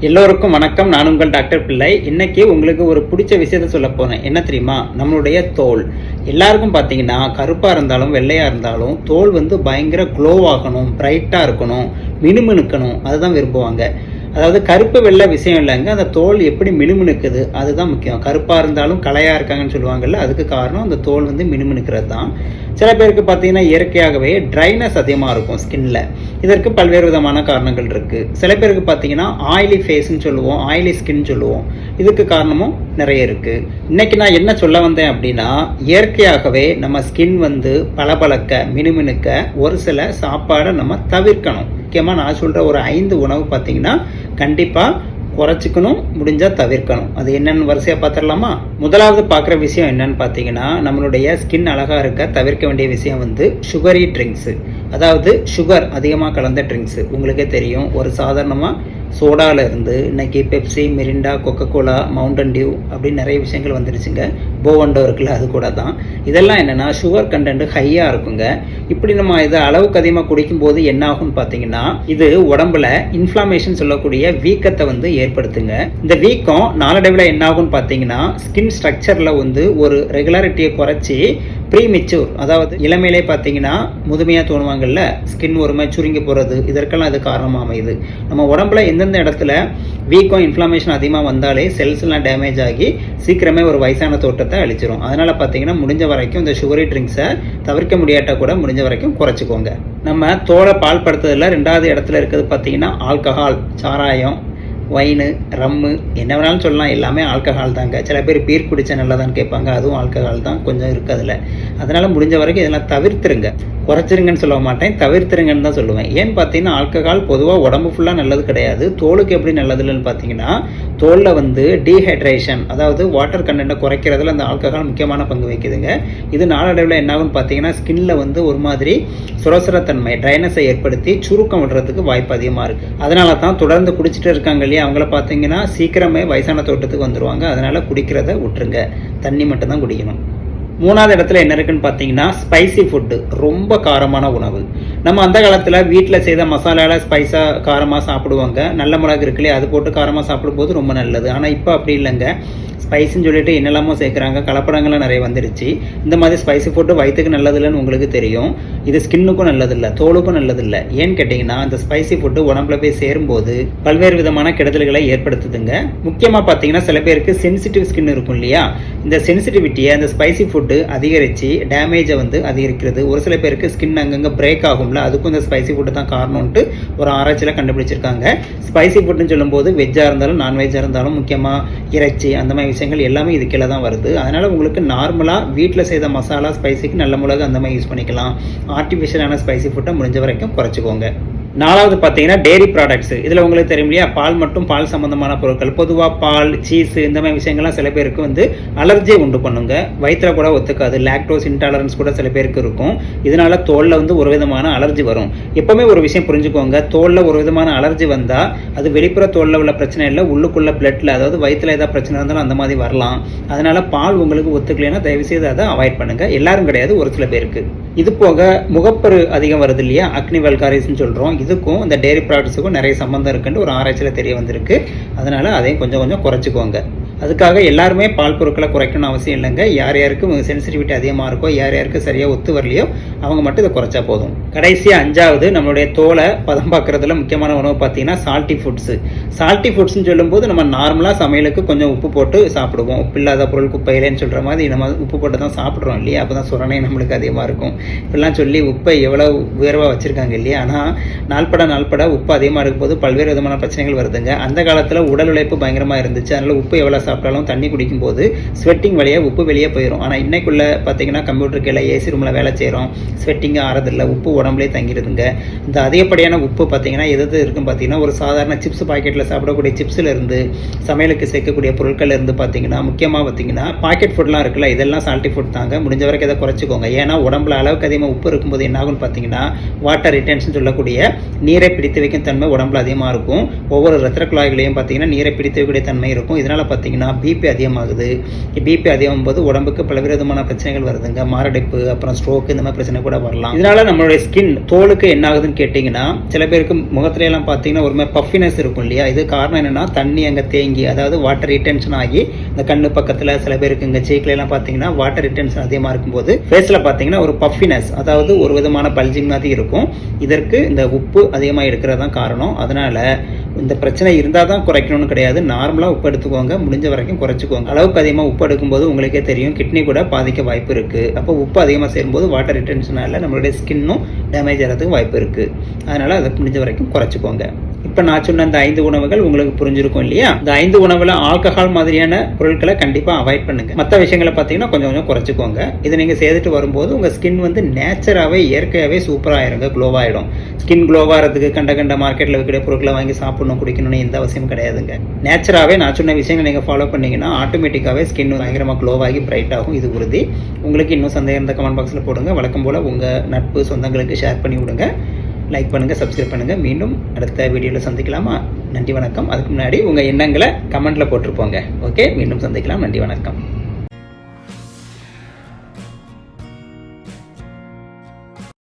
எல்லோருக்கும் வணக்கம். நான் உங்கள் டாக்டர் பிள்ளை. இன்னைக்கு உங்களுக்கு ஒரு பிடிச்ச விஷயத்த சொல்ல போனேன் என்ன தெரியுமா? நம்மளுடைய தோல். எல்லாருக்கும் பார்த்தீங்கன்னா கருப்பாக இருந்தாலும் வெள்ளையாக இருந்தாலும் தோல் வந்து பயங்கர க்ளோ ஆகணும் பிரைட்டாக இருக்கணும் மினுமினுக்கணும். அதுதான் விரும்புவாங்க. அதாவது கருப்பு வெள்ளை விஷயம் இல்லைங்க. அந்த தோல் எப்படி மினுமினுக்குது அதுதான் முக்கியம். கருப்பாக இருந்தாலும் கலையாக இருக்காங்கன்னு சொல்லுவாங்கல்ல அதுக்கு காரணம் அந்த தோல் வந்து மினுமினுக்கிறது தான் சில பேருக்கு பார்த்தீங்கன்னா இயற்கையாகவே ட்ரைனஸ் அதிகமாக இருக்கும் ஸ்கின்ல இதற்கு பல்வேறு விதமான காரணங்கள் இருக்குது சில பேருக்கு பார்த்தீங்கன்னா ஆயிலி ஃபேஸ்ன்னு சொல்லுவோம் ஆயிலி ஸ்கின் சொல்லுவோம். இதுக்கு காரணமும் நிறைய இருக்குது இன்னைக்கு நான் என்ன சொல்ல வந்தேன் அப்படின்னா இயற்கையாகவே நம்ம ஸ்கின் வந்து பளபளக்க மினுமினுக்க ஒரு சில சாப்பாடை நம்ம தவிர்க்கணும். முக்கியமாக நான் சொல்கிற ஒரு ஐந்து உணவு பார்த்தீங்கன்னா கண்டிப்பாக குறைச்சிக்கணும் முடிஞ்சால் தவிர்க்கணும். அது என்னென்னு வரிசையாக பார்த்துடலாமா முதலாவது பார்க்குற விஷயம் என்னன்னு பார்த்தீங்கன்னா நம்மளுடைய ஸ்கின் அழகாக இருக்க தவிர்க்க வேண்டிய விஷயம் வந்து சுகரி ட்ரிங்க்ஸு அதாவது சுகர் அதிகமாக கலந்த ட்ரிங்க்ஸு உங்களுக்கே தெரியும் ஒரு சாதாரணமாக சோடால இருந்து இன்னைக்கு Pepsi Mirinda Coca Cola Mountain Dew அப்படின்னு நிறைய விஷயங்கள் வந்துருச்சுங்க. போவண்டோ இருக்குல்ல அது கூட தான். இதெல்லாம் என்னென்னா சுகர் கண்டென்ட் ஹையாக இருக்குங்க. இப்படி நம்ம இதை அளவுக்கு அதிகமாக குடிக்கும்போது என்ன ஆகும்னு பார்த்தீங்கன்னா இது உடம்புல இன்ஃப்ளாமேஷன் சொல்லக்கூடிய வீக்கத்தை வந்து ஏற்படுத்துங்க. இந்த வீக்கம் நாளடைவில் என்ன ஆகும்னு பார்த்தீங்கன்னா ஸ்கின் ஸ்ட்ரக்சரில் வந்து ஒரு ரெகுலாரிட்டியை குறைச்சி ப்ரீ மெச்சூர் அதாவது இளமையிலே பார்த்தீங்கன்னா முதுமையாக தோணுவாங்கல்ல ஸ்கின் ஒருமை சுருங்கி போகிறது இதற்கெல்லாம் இது காரணமாக அமையுது. நம்ம உடம்புல எந்தெந்த இடத்துல வீக்கம் இன்ஃப்ளமேஷன் அதிகமாக வந்தாலே செல்ஸ்லாம் டேமேஜ் ஆகி சீக்கிரமே ஒரு வயசான தோட்டத்தை அழிச்சிரும். அதனால் பார்த்தீங்கன்னா முடிஞ்ச வரைக்கும் இந்த சுகரி ட்ரிங்க்ஸை தவிர்க்க முடியாட்டா கூட முடிஞ்ச வரைக்கும் குறைச்சிக்கோங்க. நம்ம தோலை பால் படுத்ததில் ரெண்டாவது இடத்துல இருக்கிறது பார்த்தீங்கன்னா ஆல்கஹால் சாராயம் ஒயின் ரம்மு என்ன வேணாலும் சொல்லலாம். எல்லாமே ஆல்கஹால் தாங்க. சில பேர் பீர் குடிச்சா நல்லதான்னு கேட்பாங்க. அதுவும் ஆல்கஹால் தான். கொஞ்சம் இருக்குது அதில். அதனால் முடிஞ்ச வரைக்கும் இதெல்லாம் தவிர்த்துருங்க. குறைச்சிருங்கன்னு சொல்ல மாட்டேன். தவிர்த்துருங்கன்னு தான் சொல்லுவேன். ஏன்னு பார்த்தீங்கன்னா ஆல்கஹால் பொதுவாக உடம்பு ஃபுல்லாக நல்லது கிடையாது. தோலுக்கு எப்படி நல்லது இல்லைன்னு பார்த்தீங்கன்னா தோலில் வந்து டீஹைட்ரேஷன் அதாவது வாட்டர் கண்டென்ட்டை குறைக்கிறதுல அந்த ஆல்கஹால் முக்கியமான பங்கு வகிக்குதுங்க. இது நாளடைவில் என்னாகும் பார்த்தீங்கன்னா ஸ்கின்ல வந்து ஒரு மாதிரி சுரசுரத்தன்மை ட்ரைனஸை ஏற்படுத்தி சுருக்கம் விடுறதுக்கு வாய்ப்பு அதிகமாக இருக்குது அதனால தான் தொடர்ந்து குடிச்சிட்டு இருக்காங்க இல்லையா அவங்கள பார்த்தீங்கன்னா சீக்கிரமே வயசான தோட்டத்துக்கு வந்துடுவாங்க அதனால் குடிக்கிறத விட்டுருங்க தண்ணி மட்டும்தான் குடிக்கணும். மூணாவது இடத்துல என்ன இருக்குன்னு பார்த்தீங்கன்னா ஸ்பைசி ஃபுட்டு ரொம்ப காரமான உணவு. நம்ம அந்த காலத்தில் வீட்டில் செய்த மசாலாவில் ஸ்பைஸாக காரமாக சாப்பிடுவாங்க. நல்ல மிளகு இருக்குல்லையே அது போட்டு காரமாக சாப்பிடும்போது ரொம்ப நல்லது. ஆனால் இப்போ அப்படி இல்லைங்க. ஸ்பைஸுன்னு சொல்லிட்டு என்னெல்லாமோ சேர்க்குறாங்க. கலப்படங்கள்லாம் நிறைய வந்துருச்சு. இந்த மாதிரி ஸ்பைசி ஃபுட்டு வயிற்றுக்கு நல்லதில்லைன்னு உங்களுக்கு தெரியும். இது ஸ்கின்னுக்கும் நல்லதில்லை தோலுக்கும் நல்லதில்லை. ஏன்னு கேட்டிங்கன்னா அந்த ஸ்பைசி ஃபுட்டு உடம்புல போய் சேரும்போது பல்வேறு விதமான கெடுதல்களை ஏற்படுத்துதுங்க. முக்கியமாக பார்த்தீங்கன்னா சில பேருக்கு சென்சிட்டிவ் ஸ்கின் இருக்கும் இல்லையா? இந்த சென்சிட்டிவிட்டியை அந்த ஸ்பைசி ஃபுட்டு அதிகரித்து டேமேஜை வந்து அதிகரிக்கிறது. ஒரு சில பேருக்கு ஸ்கின் அங்கங்கே பிரேக் ஆகும்ல அதுக்கும் இந்த ஸ்பைசி ஃபுட்டு தான் காரணம்ன்ட்டு ஒரு ஆராய்ச்சியில் கண்டுபிடிச்சிருக்காங்க. ஸ்பைசி ஃபுட்டுன்னு சொல்லும்போது வெஜ்ஜாக இருந்தாலும் நான்வெஜ்ஜாக இருந்தாலும் முக்கியமாக இறைச்சி அந்த மாதிரி விஷயங்கள் எல்லாமே இது கீழே தான் வருது. அதனால் உங்களுக்கு நார்மலாக வீட்டில் செய்த மசாலா ஸ்பைசிக்கு நல்ல மிளகு அந்த மாதிரி யூஸ் பண்ணிக்கலாம். ஆர்டிஃபிஷியலான ஸ்பைசி ஃபுட்டை முடிஞ்ச வரைக்கும் குறைச்சிக்கோங்க. நாலாவது பார்த்தீங்கன்னா டெய்ரி ப்ராடக்ட்ஸ் இதில் உங்களுக்கு தெரியும் இல்லையா? பால் மட்டும் பால் சம்மந்தமான பொருட்கள். பொதுவாக பால் சீஸ் இந்த மாதிரி விஷயங்கள்லாம் சில பேருக்கு வந்து அலர்ஜியை உண்டு பண்ணுங்க. வயிற்றில் கூட ஒத்துக்காது. லாக்டோஸ் இன்டாலரன்ஸ் கூட சில பேருக்கு இருக்கும். இதனால தோலில் வந்து ஒரு விதமான அலர்ஜி வரும். எப்பவுமே ஒரு விஷயம் புரிஞ்சுக்கோங்க. தோலில் ஒரு விதமான அலர்ஜி வந்தால் அது வெளிப்புற தோலில் உள்ள பிரச்சனை இல்லை உள்ளுக்குள்ள பிளட்டில் அதாவது வயிற்றில் ஏதாவது பிரச்சனை இருந்தாலும் அந்த மாதிரி வரலாம். அதனால பால் உங்களுக்கு ஒத்துக்கலைன்னா தயவுசெய்து அதை அவாய்ட் பண்ணுங்க. எல்லாரும் கிடையாது ஒரு சில பேருக்கு. இது போக முகப்பரு அதிகம் வருது இல்லையா? அக்னி வெல்காரிஸ்ன்னு சொல்கிறோம் இதுக்கும் இந்த டெய்ரி ப்ராடக்ட்ஸுக்கும் நிறைய சம்மந்தம் இருக்குன்னு ஒரு ஆராய்ச்சியில் தெரிய வந்திருக்கு. அதனால் அதையும் கொஞ்சம் கொஞ்சம் குறைச்சிக்கோங்க. அதுக்காக எல்லாருமே பால் பொருட்களை குறைக்கணும்னு அவசியம் இல்லைங்க. யார் யாருக்கு சென்சிட்டிவிட்டி அதிகமாக இருக்கோ யார் யாருக்கு சரியாக ஒத்து வரலையோ அவங்க மட்டும் இதை குறைச்சா போதும். கடைசியாக அஞ்சாவது நம்மளுடைய தோலை பதம் பார்க்குறதுல முக்கியமான உணவு பார்த்தீங்கன்னா சால்ட்டி ஃபுட்ஸு சால்ட்டி ஃபுட்ஸ்னு சொல்லும்போது நம்ம நார்மலாக சமையலுக்கு கொஞ்சம் உப்பு போட்டு சாப்பிடுவோம். உப்பு இல்லாத பொருள் குப்பையிலேன்னு சொல்கிற மாதிரி நம்ம உப்பு போட்டு தான் சாப்பிட்றோம் இல்லையா? அப்போ தான் சுரணை நம்மளுக்கு அதிகமாக இருக்கும். இப்படிலாம் சொல்லி உப்பை எவ்வளோ உயர்வாக வச்சுருக்காங்க இல்லையா? ஆனால் நாள்பட நாள்பட உப்பு அதிகமாக இருக்கும்போது பல்வேறு விதமான பிரச்சனைகள் வருதுங்க. அந்த காலத்தில் உடல் உழைப்பு பயங்கரமாக இருந்துச்சு. அதனால் உப்பு எவ்வளோ சாப்பிட்டாலும் தண்ணி குடிக்கும்போது ஸ்வெட்டிங் வழியாக உப்பு வெளியே போயிடும் ஆனால் இன்னைக்குள்ளே பார்த்தீங்கன்னா கம்ப்யூட்டர் கீழே ஏசி ரூமில் வேலை செய்கிறோம் ஸ்வெட்டிங்காக ஆறதில்ல. உப்பு உடம்புலேயே தங்கிடுதுங்க. இந்த அதிகப்படியான உப்பு பார்த்தீங்கன்னா எது எது இருக்குன்னு பார்த்தீங்கன்னா ஒரு சாதாரண சிப்ஸ் பாக்கெட்டில் சாப்பிடக்கூடிய சிப்ஸில் இருந்து சமையலுக்கு சேர்க்கக்கூடிய பொருட்கள் இருந்து பார்த்தீங்கன்னா முக்கியமாக பார்த்தீங்கன்னா பாக்கெட் ஃபுட்லாம் இருக்குல்ல இதெல்லாம் சால்ட்டி ஃபுட் தாங்க. முடிஞ்ச வரைக்கும் இதை குறைச்சிக்கோங்க. ஏன்னா உடம்புல அளவுக்கு அதிகமாக உப்பு இருக்கும்போது என்ன ஆகும்னு பார்த்தீங்கன்னா வாட்டர் ரிட்டன்ஷன் சொல்லக்கூடிய நீரை பிடித்து வைக்கும் தன்மை உடம்புல அதிகமாக இருக்கும். ஒவ்வொரு ரத்திர குழாய்களையும் பார்த்தீங்கன்னா நீரை பிடித்து வைக்கக்கூடிய தன்மை இருக்கும். இதனால் பார்த்தீங்கன்னா பிபி அதிகமாகுது. பிபி அதிகமாகும் போது உடம்புக்கு பலவிதமான பிரச்சனைகள் வருதுங்க. மாரடைப்பு அப்புறம் ஸ்ட்ரோக் இந்த மாதிரி பிரச்சனை பிரச்சனை கூட வரலாம். இதனால நம்மளுடைய ஸ்கின் தோலுக்கு என்ன ஆகுதுன்னு கேட்டிங்கன்னா சில பேருக்கு முகத்துல எல்லாம் பார்த்தீங்கன்னா ஒரு மாதிரி பஃபினஸ் இருக்கும் இல்லையா? இது காரணம் என்னன்னா தண்ணி அங்கே தேங்கி அதாவது வாட்டர் ரிட்டென்ஷன் ஆகி இந்த கண்ணு பக்கத்தில் சில பேருக்கு இங்கே சீக்கில் எல்லாம் பார்த்தீங்கன்னா வாட்டர் ரிட்டென்ஷன் அதிகமாக இருக்கும்போது ஃபேஸில் பார்த்தீங்கன்னா ஒரு பஃபினஸ் அதாவது ஒரு விதமான பல்ஜிங் மாதிரி இருக்கும். இதற்கு இந்த உப்பு அதிகமாக எடுக்கிறது தான் காரணம். அதனால இந்த பிரச்சனை இருந்தால் தான் குறைக்கணும்னு கிடையாது. நார்மலாக உப்பு எடுத்துக்கோங்க. முடிஞ்ச வரைக்கும் குறைச்சிக்கோங்க. அளவுக்கு அதிகமாக உப்பு எடுக்கும்போது உங்களுக்கே தெரியும். கிட்னி கூட பாதிக்க வாய்ப்பு இருக்குது அப்போ உப்பு அதிகமாக சேரும்போது வாட்டர் ரிட்டன்ஷனால் நம்மளுடைய ஸ்கின்னும் டேமேஜ் ஆகிறதுக்கு வாய்ப்பு இருக்குது அதனால் அதை முடிஞ்ச வரைக்கும் குறைச்சிக்கோங்க. இப்போ நான் சொன்ன அந்த ஐந்து உணவுகள் உங்களுக்கு புரிஞ்சிருக்கும் இல்லையா? இந்த ஐந்து உணவுல ஆல்கஹால் மாதிரியான பொருட்களை கண்டிப்பாக அவாய்ட் பண்ணுங்க. மற்ற விஷயங்களை பார்த்தீங்கன்னா கொஞ்சம் கொஞ்சம் குறைச்சிக்கோங்க. இதை நீங்கள் செய்துட்டு வரும்போது உங்கள் ஸ்கின் வந்து நேச்சராகவே இயற்கையாகவே சூப்பராக இருங்க க்ளோவாகிடும் ஸ்கின் க்ளோவாகிறதுக்கு கண்ட கண்ட மார்க்கெட்டில் விற்கிற பொருட்களை வாங்கி சாப்பிடணும் குடிக்கணும்னு எந்த அவசியம் கிடையாதுங்க. நேச்சராகவே நான் சொன்ன விஷயங்களை நீங்கள் ஃபாலோ பண்ணீங்கன்னா ஆட்டோமேட்டிக்காகவே ஸ்கின் பயங்கரமாக க்ளோவாகி பிரைட் ஆகும். இது உறுதி. உங்களுக்கு இன்னும் சந்தேகம் இருந்தால் கமெண்ட் பாக்ஸில் போடுங்க. வழக்கம் போல் உங்கள் நட்பு சொந்தங்களுக்கு ஷேர் பண்ணி விடுங்க. லைக் பண்ணுங்கள் சப்ஸ்கிரைப் பண்ணுங்கள் மீண்டும் அடுத்த வீடியோவில் சந்திக்கலாமா? நன்றி வணக்கம். அதுக்கு முன்னாடி உங்கள் எண்ணங்களை கமெண்ட்டில் போட்டிருப்போங்க. ஓகே மீண்டும் சந்திக்கலாம். நன்றி வணக்கம்.